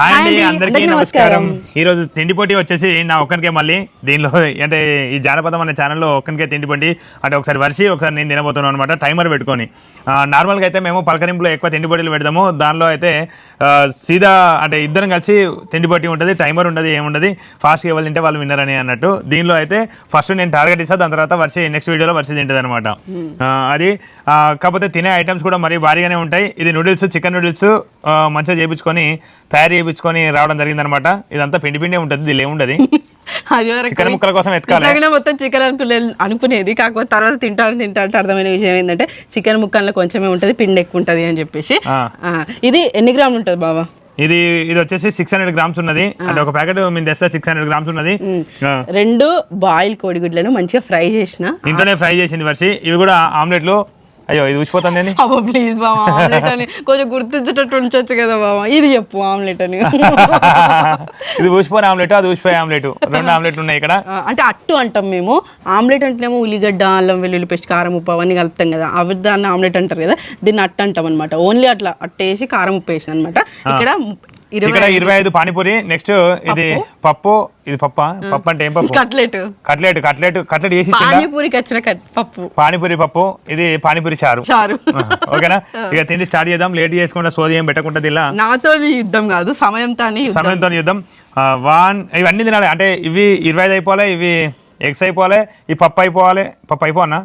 Hi అండి అందరికీ నమస్కారం. ఈ రోజు తిండి పోటీ వచ్చేసి నా ఒక్కనికే మళ్ళీ. దీనిలో అంటే ఈ జానపదం అనే ఛానల్లో ఒక్కనికే తిండి పోటీ. అంటే ఒకసారి వర్షి ఒకసారి నేను తినబోతున్నాను అనమాట టైమర్ పెట్టుకొని. నార్మల్గా అయితే మేము పలకరింపులో ఎక్కువ తిండి పోటీలు పెడదాము దానిలో అయితే సీదా అంటే ఇద్దరం కలిసి తిండి పట్టి ఉంటుంది టైమర్ ఉండదు ఏముండదు ఫాస్ట్గా ఎవరు తింటే వాళ్ళు విన్నర్ అని అన్నట్టు. దీనిలో అయితే ఫస్ట్ నేను టార్గెట్ ఇస్తాను దాని తర్వాత వర్షి నెక్స్ట్ వీడియోలో వర్షి తింటుంది అనమాట అది కాకపోతే తినే ఐటమ్స్ కూడా మరీ భారీగానే ఉంటాయి. ఇది నూడిల్స్ చికెన్ నూడిల్స్ మంచిగా చేయించుకొని తయారు చేయించుకొని రావడం జరిగిందనమాట ఇదంతా పిండి పిండి ఉంటుంది దీనిలో ఏముండదు. అది వరకు ముక్కల కోసం ఎత్తుకాలి మొత్తం చికెన్ అనుకునే అనుకునేది. కాకపోతే తర్వాత తింటాను తింటాను అర్థమైన విషయం ఏంటంటే చికెన్ ముక్కల్లో కొంచెమే ఉంటుంది పిండి ఎక్కువ ఉంటుంది అని చెప్పేసి. ఇది ఎన్ని గ్రాములు ఉంటుంది బాబా ఇది ఇది వచ్చేసి సిక్స్ హండ్రెడ్ గ్రామ్స్ ఉన్నది. అంటే ఒక ప్యాకెట్ మేము తెస్తే సిక్స్ హండ్రెడ్ గ్రామ్స్ ఉన్నది. రెండు బాయిల్ కోడిగుడ్లను మంచిగా ఫ్రై చేసిన. ఇంట్లోనే ఫ్రై చేసింది వర్షి ఇవి కూడా ఆమ్లెట్లు అయ్యో ఇది ఊసిపోతుంది అని? అబ్బో ప్లీజ్ బాబా ఆమ్లెట్ అని. కొంచెం గుర్తించేటట్టు ఉంచొచ్చు కదా బాబా ఇది చెప్పు ఆమ్లెట్ అని. ఇది ఊసిపోయిన ఆమ్లెట్ అది ఊసిపోయే ఆమ్లెట్ రెండు ఆమ్లెట్లు ఉన్నాయి ఇక్కడ. అంటే అట్టు అంటాం మేము. ఆమ్లెట్ అంటేనేమో ఉల్లిగడ్డ అల్లం వెల్లుల్లి పేస్ట్ కారం ఉప్పు అవన్నీ కలుపుతాం కదా. అవి దాన్ని ఆమ్లెట్ అంటారు కదా. దీన్ని అట్టు అంటాం అనమాట ఓన్లీ అట్లా అట్టేసి కారం ఉప్పు వేసి అనమాట ఇక్కడ ఇక్కడ ఇరవై ఐదు పానీపూరి నెక్స్ట్ ఇది పప్పు. ఇది పప్ప? పప్పు అంటే ఏం పప్పు? కట్లెట్ కట్లెట్ కట్లెట్ కట్లెట్ చేసి పానీపూరికి వచ్చిన పప్పు. పానీపూరి పప్పు ఇది పానీపూరి చారు. చారు. ఓకేనా? ఇక తిండి స్టార్ట్ చేద్దాం లేట్ చేసుకుంటా సోది ఏం పెట్టకుండా ఇలా నాతో యుద్ధం కాదు సమయంతో సమయంతో యుద్ధం. వన్ ఇవన్నీ తినాలి. అంటే ఇవి ఇరవై ఐదు అయిపోవాలి ఇవి ఎగ్స్ అయిపోవాలి ఈ పప్పు అయిపోవాలి. పప్పు అయిపోనా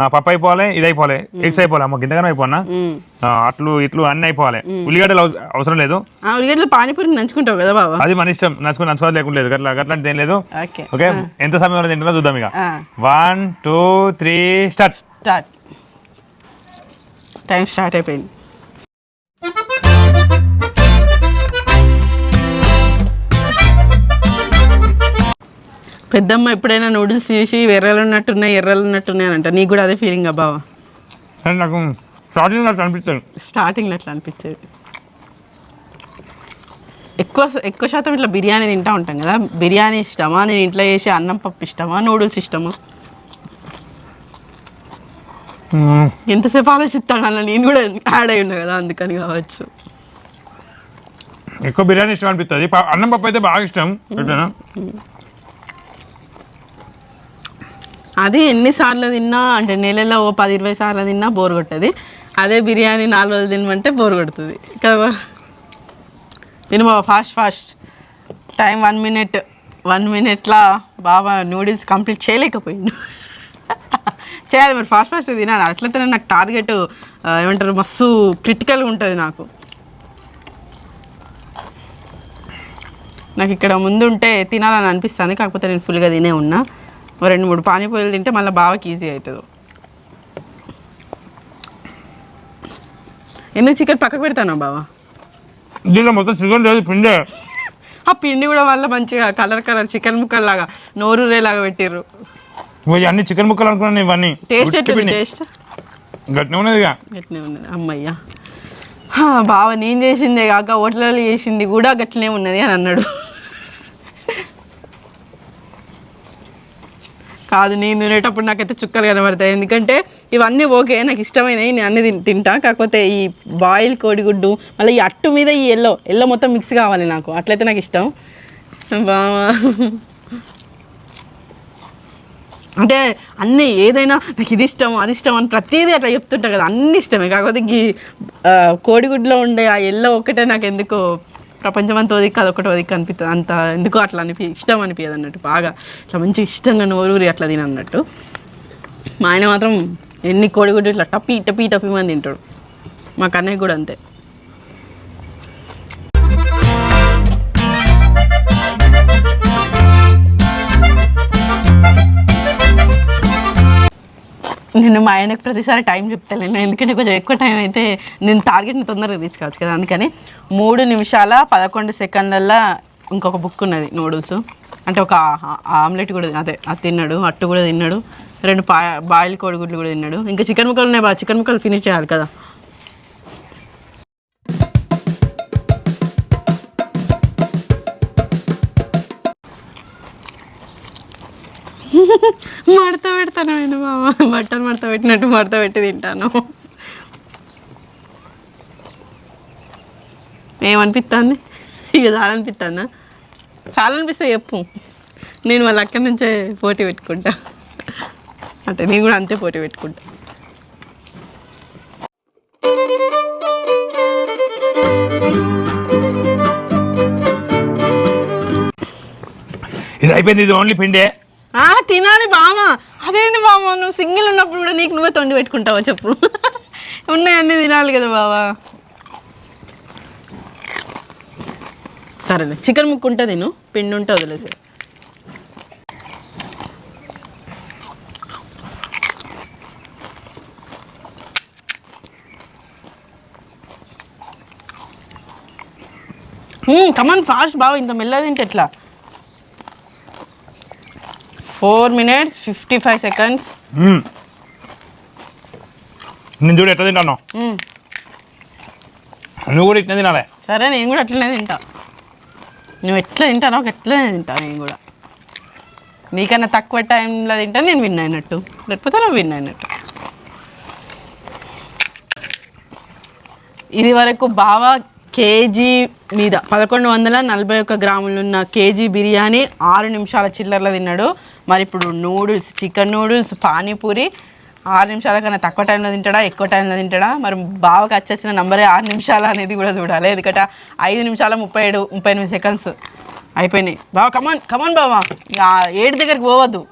పప్పు అయిపోవాలి ఇది అయిపోవాలి. ఎగ్స్ అయిపోవాలి అమ్మ గింతగానే అయిపోనా అట్లు ఇట్లు అన్ని అయిపోవాలి. ఉల్లిగడ్డలు అవ- అవసరం లేదు. ఉల్లిగడ్డలు పానీపూరికి నంచుకుంటావు కదా బాబా అది మన ఇష్టం నచ్చుకుని నచ్చుకోవాలి లేకుండా లేదు. గట్లా గట్లాంటిది ఏం లేదు. ఓకే. ఎంత సమయంలో తింటున్నా చూద్దాం ఇక. One two three start start time start అయిపోయింది. పెద్దమ్మ ఎప్పుడైనా నూడిల్స్ చూసి ఎర్రలు ఉన్నట్టున్నాయి ఎర్రలు ఉన్నట్టున్నాయి అంట. నీకు కూడా అదే ఫీలింగ్ బావా? కానీ నాకు స్టార్టింగ్ నాకు అనిపిస్తుంది. స్టార్టింగ్లో అట్లా అనిపించేది ఎక్కువ ఎక్కువ శాతం ఇట్లా బిర్యానీ తింటా ఉంటాం కదా. బిర్యానీ ఇష్టమా? నేను ఇంట్లో చేసే అన్నం పప్పు ఇష్టమా? నూడిల్స్ ఇష్టమా. ఎంతసేపు ఆలోచిస్తాను అన్న? నేను కూడా యాడ్ అయి ఉన్నా కదా అందుకని కావచ్చు. ఎక్కువ బిర్యానీ ఇష్టం అనిపిస్తుంది. అన్నం పప్పు అయితే బాగా ఇష్టం అది ఎన్నిసార్లు తిన్నా అంటే నెలలో ఓ పది ఇరవై సార్లు తిన్నా బోర్ కొట్టదు. అదే బిర్యానీ నాలుగు రోజులు తినమంటే బోర్ కొడుతుంది. కదా తిను బాబా fast fast time one minute one మినిట్లా బాబా నూడిల్స్ కంప్లీట్ చేయలేకపోయిండు. చేయాలి మరి ఫాస్ట్ ఫాస్ట్ తినాలి. అట్లతోనే నాకు టార్గెట్ ఏమంటారు మస్తు క్రిటికల్గా ఉంటుంది నాకు. నాకు ఇక్కడ ముందు ఉంటే తినాలని అనిపిస్తుంది కాకపోతే నేను ఫుల్గా తినే ఉన్నా. రెండు మూడు పానీపూరీలు తింటే మళ్ళీ బాగా ఈజీ అవుతుంది. ఎందుకు చికెన్ పక్కకు పెడతానా బావా? దీనిలో మొత్తం చికెన్ లేదు పిండే. ఆ పిండి కూడా మళ్ళీ మంచిగా కలర్ కలర్ చికెన్ ముక్కలు లాగా నోరూరేలాగా పెట్టిర్రు. అన్ని చికెన్ ముక్కలు అనుకున్నాను ఇవన్నీ. టేస్ట్. టేస్ట్ గట్టిగా ఉన్నది ఇక. గట్లనే ఉన్నది అమ్మయ్యా. బావ నేను చేసిందే కాక హోటల్లో చేసింది కూడా గట్లనే ఉన్నది అని అన్నాడు. కాదు నేను తినేటప్పుడు నాకైతే చుక్కలు కనబడతాయి. ఎందుకంటే ఇవన్నీ ఓకే నాకు ఇష్టమైనవి నేను అన్ని తింటా. కాకపోతే ఈ బాయిల్ కోడిగుడ్డు మళ్ళీ ఈ అట్టు మీద ఈ ఎల్లో ఎల్లో మొత్తం మిక్స్ కావాలి నాకు. అట్లయితే నాకు ఇష్టం. బావా. అంటే అన్నీ ఏదైనా నాకు ఇది ఇష్టం అది ఇష్టం అని ప్రతిదీ అట్లా చెప్తుంటా కదా. అన్నీ ఇష్టమే. కాకపోతే ఈ కోడిగుడ్లో ఉండే ఆ ఎల్లో ఒక్కటే నాకు ఎందుకో ప్రపంచం అంతా దిక్కు అది ఒకటి దిక్కు అనిపిస్తుంది అంత ఎందుకో అట్లా అనిపి ఇష్టం అనిపించదు అన్నట్టు బాగా. ఇట్లా మంచి ఇష్టంగా నోరూరి అట్లా తిని అన్నట్టు. మా ఆయన మాత్రం ఎన్ని కోడిగుడ్డు ఇట్లా టపి టపి టపి మంది తింటాడు. మా కన్నయ్య కూడా అంతే. నేను మా ఆయనకు ప్రతిసారి టైం చెప్తాను ఎందుకంటే కొంచెం ఎక్కువ టైం అయితే నేను టార్గెట్ని తొందరగా తీసుకోవచ్చు కదా. అందుకని మూడు నిమిషాల పదకొండు సెకండ్లల్లో ఇంకొక బుక్ ఉన్నది నూడిల్స్. అంటే ఒక ఆమ్లెట్ కూడా అదే అది తిన్నాడు అట్టు కూడా తిన్నాడు రెండు పా బాయిల్ కోడిగుడ్లు కూడా తిన్నాడు. ఇంకా చికెన్ ముక్కలు ఉన్నాయి బా చికెన్ ముక్కలు ఫినిష్ చేయాలి కదా. మడత పెడతాను నేను బాబా బట్టలు మడత పెట్టినట్టు మడత పెట్టి తింటాను. ఏమనిపిస్తుంది ఇక చాలా అనిపిస్తానా చాలా అనిపిస్తే చెప్పు. నేను వాళ్ళ అక్కడి నుంచే పోటీ పెట్టుకుంటా. అంటే నేను కూడా అంతే పోటీ పెట్టుకుంటా. ఇది అయిపోయింది ఇది ఓన్లీ పిండే. ఆ తినాలి బామ అదేంది బామ నువ్వు సింగిల్ ఉన్నప్పుడు కూడా నీకు నువ్వే తొండి పెట్టుకుంటావా చెప్పు. ఉన్నాయన్నీ తినాలి కదా బావా. సరేలే చికెన్ ముక్కు ఉంటుంది నేను పిండి ఉంటే వదిలేసి కమన్ ఫాస్ట్ బావ ఇంత మెల్లగా తింటే ఎట్లా? Four minutes fifty five seconds. నేను చూడు ఎట్లా తింటాను. నువ్వు కూడా ఇట్లా తినాలే. సరే నేను కూడా అట్లనే తింటా. నువ్వు ఎట్లా తింటానో అట్లనే తింటా నేను కూడా. నీకన్నా తక్కువ టైంలో తింటా నేను విన్ అయినట్టు. లేకపోతే నువ్వు విన్ అయినట్టు. ఇది వరకు బాగా కేజీ మీద పదకొండు వందల నలభై ఒక్క గ్రాములు ఉన్న కేజీ బిర్యానీ ఆరు నిమిషాల చిల్లరలో తిన్నాడు. మరి ఇప్పుడు నూడిల్స్ చికెన్ నూడిల్స్ పానీపూరి ఆరు నిమిషాల కన్నా తక్కువ టైంలో తింటాడా ఎక్కువ టైంలో తింటాడా? మరి బావకి వచ్చేసిన నంబరే ఆరు నిమిషాలు అనేది కూడా చూడాలి. ఎందుకంటే ఐదు నిమిషాల ముప్పై ఏడు ముప్పై ఎనిమిది సెకండ్స్ అయిపోయినాయి. బావ కమాన్ కమాన్ బావా. ఇక ఏడు దగ్గరికి పోవద్దు.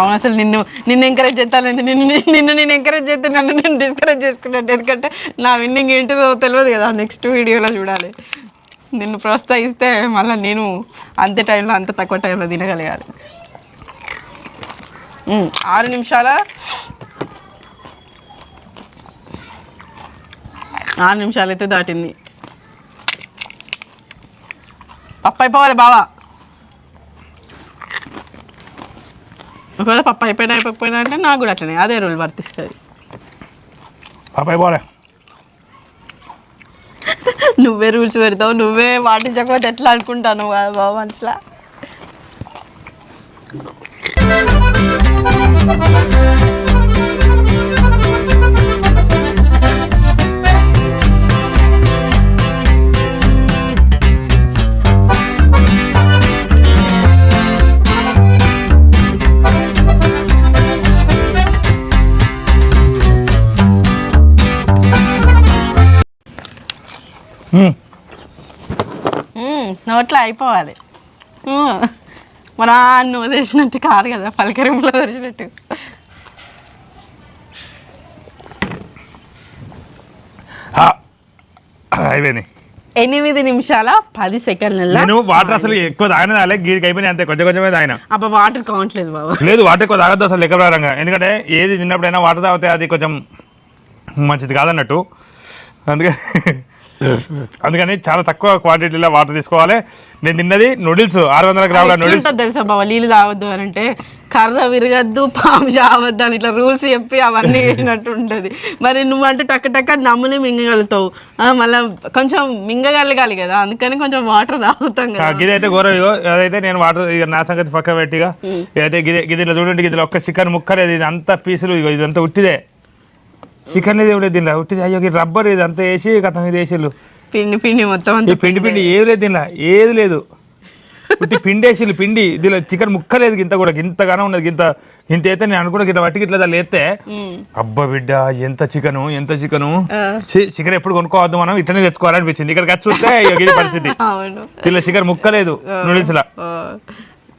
అవును అసలు నిన్ను నిన్ను ఎంకరేజ్ చేస్తానండి నిన్ను నిన్ను నేను ఎంకరేజ్ చేస్తే నన్ను నేను డిస్కరేజ్ చేసుకున్నట్టు ఎందుకంటే నా విన్నింగ్ ఏంటిదో తెలియదు కదా నెక్స్ట్ వీడియోలో చూడాలి. నిన్ను ప్రోత్సహిస్తే మళ్ళీ నేను అంతే టైంలో అంత తక్కువ టైంలో తినగలగాలి. ఆరు నిమిషాల ఆరు నిమిషాలు అయితే దాటింది. పప్పు అయిపోవాలి బావా. ఒకవేళ పప్పు అయిపోయినా అయిపోయినా అంటే నాకు కూడా అట్లనే అదే రూల్ వర్తిస్తుంది. పప్పు పోలే నువ్వే రూల్స్ పెడతావు నువ్వే పాటించకపోతే ఎట్లా అనుకుంటాను కదా బాబు మనసులో? నోట్లో అయిపోవాలి. మన నువ్వు తెచ్చినట్టు కాదు కదా పలకరింపులో తెచ్చినట్టు ఆ. అయిపోయింది. ఎనిమిది నిమిషాల? పది సెకండ్లలో? నేను వాటర్ అసలు ఎక్కువ తాగిన తాగలే గీడికి అయిపోయినాయి అంతే కొంచెం కొంచెమే తాగిన. అబ్బా వాటర్ కావట్లేదు బాబా. లేదు వాటర్ ఎక్కువ తాగద్దు అసలు లెక్క ప్రకారంగా. ఎందుకంటే ఏది తిన్నప్పుడైనా వాటర్ తాగితే అది కొంచెం మంచిది కాదన్నట్టు. అందుకని అందుకని చాలా తక్కువ క్వాంటిటీలో వాటర్ తీసుకోవాలి. నేను తిన్నది నూడిల్స్ ఆరు వందల గ్రాముల నూడిల్స్ తెలుసా బాబా నీళ్ళు తాగొద్దు అని అంటే కర్ర విరగద్దు పాము చావద్దు అని ఇట్లా రూల్స్ చెప్పి అవన్నీ వేసినట్టు ఉంటుంది. మరి నువ్వు అంటే టక్క టక్క నమ్ముని మింగగలుగుతావు మళ్ళా కొంచెం మింగగలగాలి కదా అందుకని కొంచెం వాటర్ తాగుతాం కదా. గిదైతే ఘోరం ఇగో. అదైతే నేను వాటర్ ఇక నా సంగతి పక్క పెట్టిగా. ఇదైతే గిది గిదిలో చూడండి గిదిలో ఒక్క చికెన్ ముక్క లేదు ఇది అంతా పీసులు ఇదంతా ఉట్టిదే. చికెన్ ఇది కూడా దీనిలో ఉట్టిదే అయ్యో రబ్బర్ ఇది అంతా వేసి గతం ఇది వేసిళ్ళు. పిండి పిండి మొత్తం అంతా పిండి పిండి ఏది లేదు దీనిలో ఏది లేదు. ఉట్టి పిండి వేసిళ్ళు పిండి. దీనిలో చికెన్ ముక్క లేదు ఇంత కూడా. ఇంతగానో ఉన్నది ఇంత ఇంత అయితే నేను అనుకున్నా ఇంత పట్టుకి ఇట్లా ఉమ్. అబ్బా బిడ్డ ఎంత చికెను ఎంత చికెను. చికెన్ ఎప్పుడు కొనుక్కోవద్దు మనం ఇట్లనే తెచ్చుకోవాలనిపించింది ఇక్కడికి వచ్చి చూస్తే ఇది పరిస్థితి. దీనిలో చికెన్ ముక్క లేదు నూడిల్స్ లా ఆ,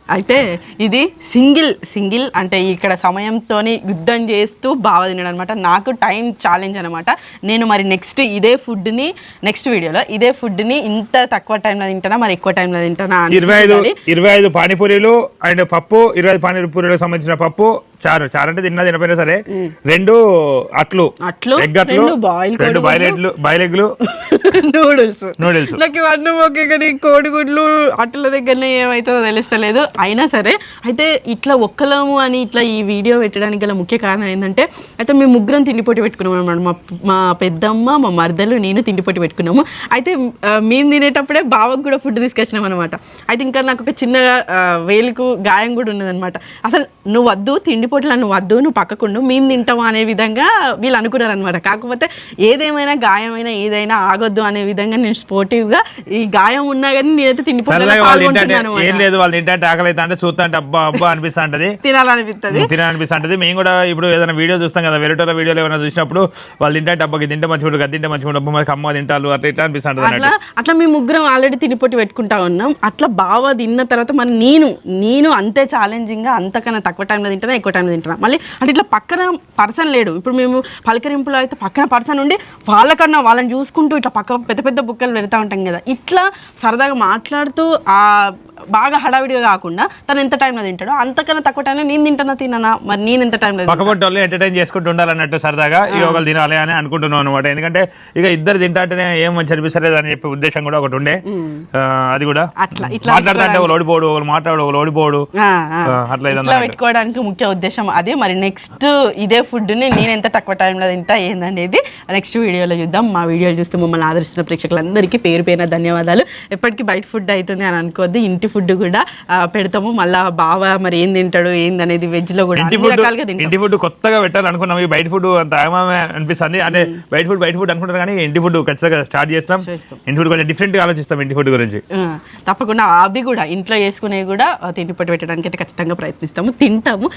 అయితే ఇది సింగిల్ సింగిల్ అంటే ఇక్కడ సమయంతో యుద్ధం చేస్తూ బాగా తినడం అనమాట నాకు టైం ఛాలెంజ్ అనమాట నేను మరి నెక్స్ట్ ఇదే ఫుడ్ని నెక్స్ట్ వీడియోలో ఇదే ఫుడ్ని ఇంత తక్కువ టైంలో తింటానా మరి ఎక్కువ టైంలో తింటానా ఇరవై ఐదు. ఇరవై ఐదు పానీపూరీలు అండ్ పప్పు ఇరవై ఐదు పానీపూరీలకు సంబంధించిన పప్పు చారు చారు అంటే తిన్నా తినపోయినా సరే రెండు అట్లు. అట్లు, ఎగ్ అట్లు రెండు బాయిల్ కోడిగుడ్లు. బాయిల్ ఎగ్లు నూడిల్స్ నూడిల్స్ నాకు ఇవన్నీ ఓకే కానీ కోడిగుడ్లు అట్ల దగ్గరనే ఏమవుతుందో తెలుస్తలేదు. అయినా సరే అయితే ఇట్లా ఒక్కలము అని ఇట్లా ఈ వీడియో పెట్టడానికి గల ముఖ్య కారణం ఏంటంటే అయితే మేము ముగ్గురం తిండిపోటీ పెట్టుకున్నాం అనమాట మా మా పెద్దమ్మ మా మరదలు నేను తిండిపోటీ పెట్టుకున్నాము. అయితే మేము తినేటప్పుడే బావకు కూడా ఫుడ్ తీసుకొచ్చినాం అనమాట అయితే ఇంకా నాకు ఒక చిన్న ఆ, వేలుకు గాయం కూడా ఉన్నదనమాట అసలు నువ్వు వద్దు తిండి పోటీలు నువ్వు వద్దు నువ్వు పక్కకుండు మేము తింటాము అనే విధంగా వీళ్ళు అనుకున్నారు అనమాట కాకపోతే ఏదేమైనా గాయమైనా ఏదైనా ఆగొద్దు అనే విధంగా నేను స్పోర్టివ్గా ఈ గాయం ఉన్నా కానీ నేనైతే పాల్గొంటున్నాను ఏం. లేదు వాళ్ళు తింటే ఆకలి అయితే అంటే చూస్తా అంటే అబ్బా అబ్బా అనిపిస్తా ఉంటది తినాలనిపిస్తుంది తినాలనిపిస్తుంటది. మేము కూడా ఇప్పుడు ఏదైనా వీడియో చూస్తాం కదా వేరే వీడియోలు ఏమైనా చూసినప్పుడు వాళ్ళు తింటే డబ్బాకి తింటే మంచిగా ఉంటుంది తింటే మంచిగా ఉంటుంది మరి అమ్మ తింటారు అట్లా ఇట్లా అనిపిస్తుంటది అట్లా మేము ముగ్గురం ఆల్రెడీ తినిపోటీ పెట్టుకుంటా ఉన్నాం. అట్లా బాగా తిన్న తర్వాత మరి నేను నేను అంతే ఛాలెంజింగ్గా అంతకన్నా తక్కువ టైంలో తింటున్నా ఎక్కువ టైంలో తింటున్నా. మళ్ళీ అంటే ఇట్లా పక్కన పర్సన్ లేడు. ఇప్పుడు మేము పలకరింపులో అయితే పక్కన పర్సన్ ఉండి వాళ్ళకన్నా వాళ్ళని చూసుకుంటూ ఇట్లా పక్క పెద్ద పెద్ద బుక్కలు పెడతా ఉంటాం కదా. ఇట్లా సరదాగా మాట్లాడుతూ ఆ బాగా హడావిడిగా కాకుండా తను ఎంత టైంలో తింటాడో అంతకన్నా తక్కువ టైంలో నేను తింటానా తిననా? మరి నేను ఎంత టైంలో పక్కపొట్టి వాళ్ళు ఎంటర్టైన్ చేసుకుంటూ ఉండాలన్నట్టు సరదాగా ఇక ఒకళ్ళు తినాలి అని అనుకుంటున్నాం అనమాట ఎందుకంటే ఇక ఇద్దరు తింటాంటేనే ఏం మంచి అనిపిస్తలేదు అని చెప్పే ఉద్దేశం కూడా ఒకటి ఉండే. అది కూడా. అట్లా ఇట్లా మాట్లాడుతుంటే ఒకళ్ళు ఓడిపోడు ఒకళ్ళు మాట్లాడు ఒకళ్ళు ఓడిపోడు. అట్లా ఇట్లా పెట్టుకోవడానికి ముఖ్య ఉద్దేశం అదే. మరి నెక్స్ట్ ఇదే ఫుడ్ని నేను ఎంత తక్కువ టైంలో తింటా ఏందనేది నెక్స్ట్ వీడియోలో చూద్దాం. మా వీడియోలు చూస్తే మమ్మల్ని ఆదరిస్తున్న ప్రేక్షకులందరికీ పేరు పేరున ధన్యవాదాలు. ఎప్పటికీ బయట ఫుడ్ అవుతుంది అని అనుకోవద్దు. ఇంటి ఫుడ్ కూడా పెడతాము. మళ్ళా బావ మరి ఏం తింటాడు ఏందనేది వెజ్లో కూడా ఇంటి ఫుడ్ ఇంటి ఫుడ్ కొత్తగా పెట్టాలనుకున్నాం. ఈ బయట ఫుడ్ అంత అనిపిస్తుంది? అంటే బయట ఫుడ్ బయట ఫుడ్ అనుకుంటారు కానీ ఇంటి ఫుడ్ ఖచ్చితంగా స్టార్ట్ చేస్తాం. ఇంటి ఫుడ్ కొంచెం డిఫరెంట్గా ఆలోచిస్తాం ఇంటి ఫుడ్ గురించి. తప్పకుండా అవి కూడా ఇంట్లో చేసుకునేవి కూడా తిండి పట్టు పెట్టడానికి అయితే ఖచ్చితంగా ప్రయత్నిస్తాము. తింటాము.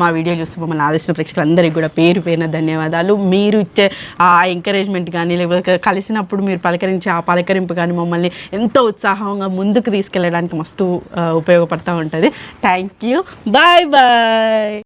మా వీడియో చూస్తూ మమ్మల్ని ఆదర్శించిన ప్రేక్షకులందరికీ కూడా పేరు పేరున ధన్యవాదాలు. మీరు ఇచ్చే ఆ ఎంకరేజ్మెంట్ కానీ లేకపోతే కలిసినప్పుడు మీరు పలకరించే ఆ పలకరింపు కానీ మమ్మల్ని ఎంతో ఉత్సాహంగా ముందుకు తీసుకెళ్ళడానికి మస్తు ఉపయోగపడతా ఉంటుంది. Thank you bye bye